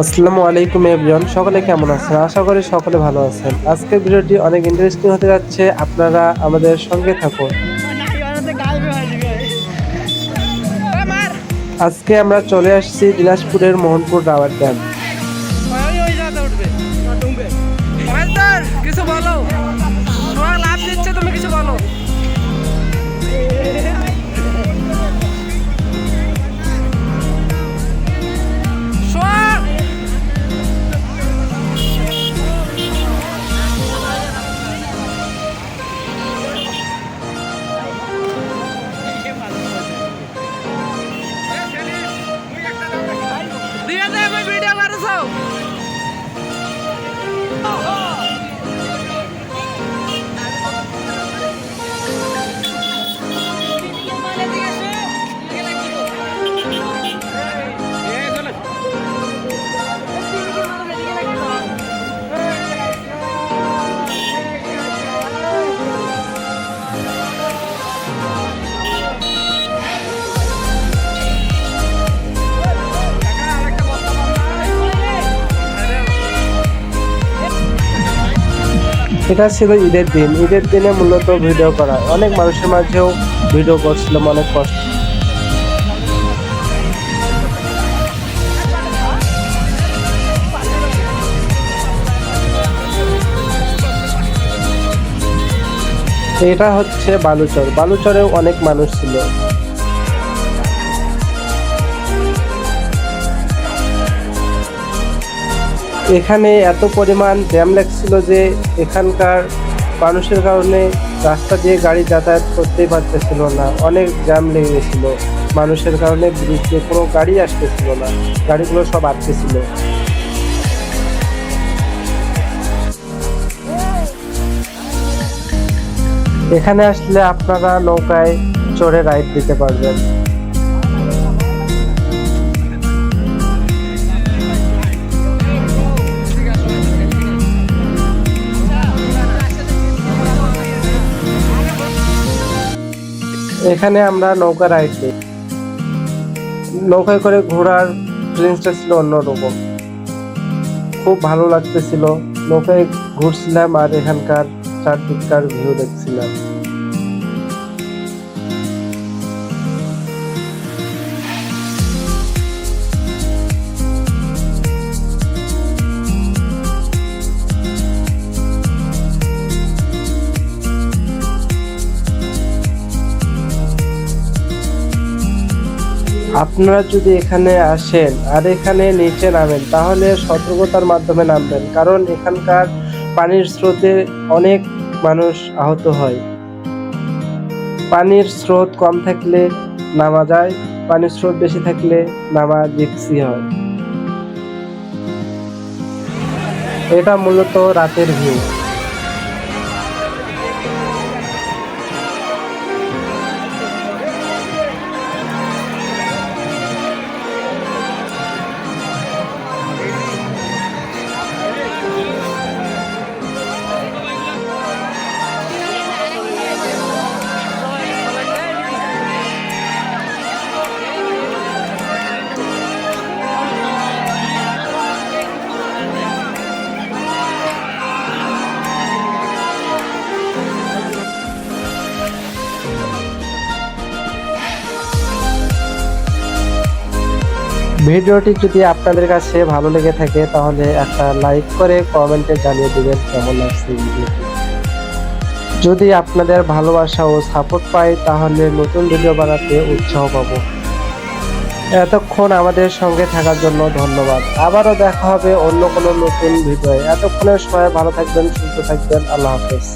আসসালামু আলাইকুম এভরিওয়ান, সকলে কেমন আছেন? আশা করি সকলে ভালো আছেন। আজকের ভিডিওটি অনেক ইন্টারেস্টিং হতে যাচ্ছে, আপনারা আমাদের সঙ্গে থাকুন। আজকে আমরা চলে আসছি দিনাজপুরের মোহনপুর রাবার ড্যাম। কিছু বলো। লাভ দিচ্ছে তুমি কিছু বলো। এটা ছিল ঈদের দিন। ঈদের দিনে মূলত ভিডিও করা। অনেক মানুষের মাঝেও ভিডিও করছিলাম, অনেক কষ্ট। এটা হচ্ছে বালুচর। বালুচরেও অনেক মানুষ ছিল। এখানে এত পরিমাণ জ্যাম লাগছিল যে এখানকার মানুষের কারণে রাস্তা দিয়ে গাড়ি যাতায়াত করতেই পারতেছিল না। অনেক জ্যাম লেগে গেছিল। মানুষের কারণে ব্রিজে কোনো গাড়ি আসতেছিল না। গাড়িগুলো সব আটকেছিল এখানে আসলে আপনারা নৌকায় চড়ে রাইড দিতে পারবেন। এখানে আমরা নৌকা রাইড দিই নৌকায় করে ঘোরার ফিলিংসটা ছিল অন্যরকম। খুব ভালো লাগতেছিল। নৌকায় ঘুরছিলাম আর এখানকার চারদিককার ভিউ দেখছিলাম। আপনারা যদি এখানে আসেন আর এখানে নিচে নামেন, তাহলে সতর্কতার মাধ্যমে নামবেন, কারণ এখানকার পানির স্রোতে অনেক মানুষ আহত হয়। পানির স্রোত কম থাকলে নামা যায়, পানির স্রোত বেশি থাকলে নামা রিক্সি হয়। এটা মূলত রাতের ভিউ। ভিডিওটি যদি আপনাদের কাছে ভালো লেগে থাকে, তাহলে একটা লাইক করে কমেন্টে জানিয়ে দিবেন কেমন লাগছে ভিডিওটি। যদি আপনাদের ভালোবাসা ও সাপোর্ট পাই, তাহলে নতুন ভিডিও বানাতে উৎসাহ পাবো। এতক্ষণ আমাদের সঙ্গে থাকার জন্য ধন্যবাদ। আবারও দেখা হবে অন্য কোনো নতুন ভিডিও এতক্ষণের সময় ভালো থাকবেন, সুস্থ থাকবেন। আল্লাহ হাফেজ।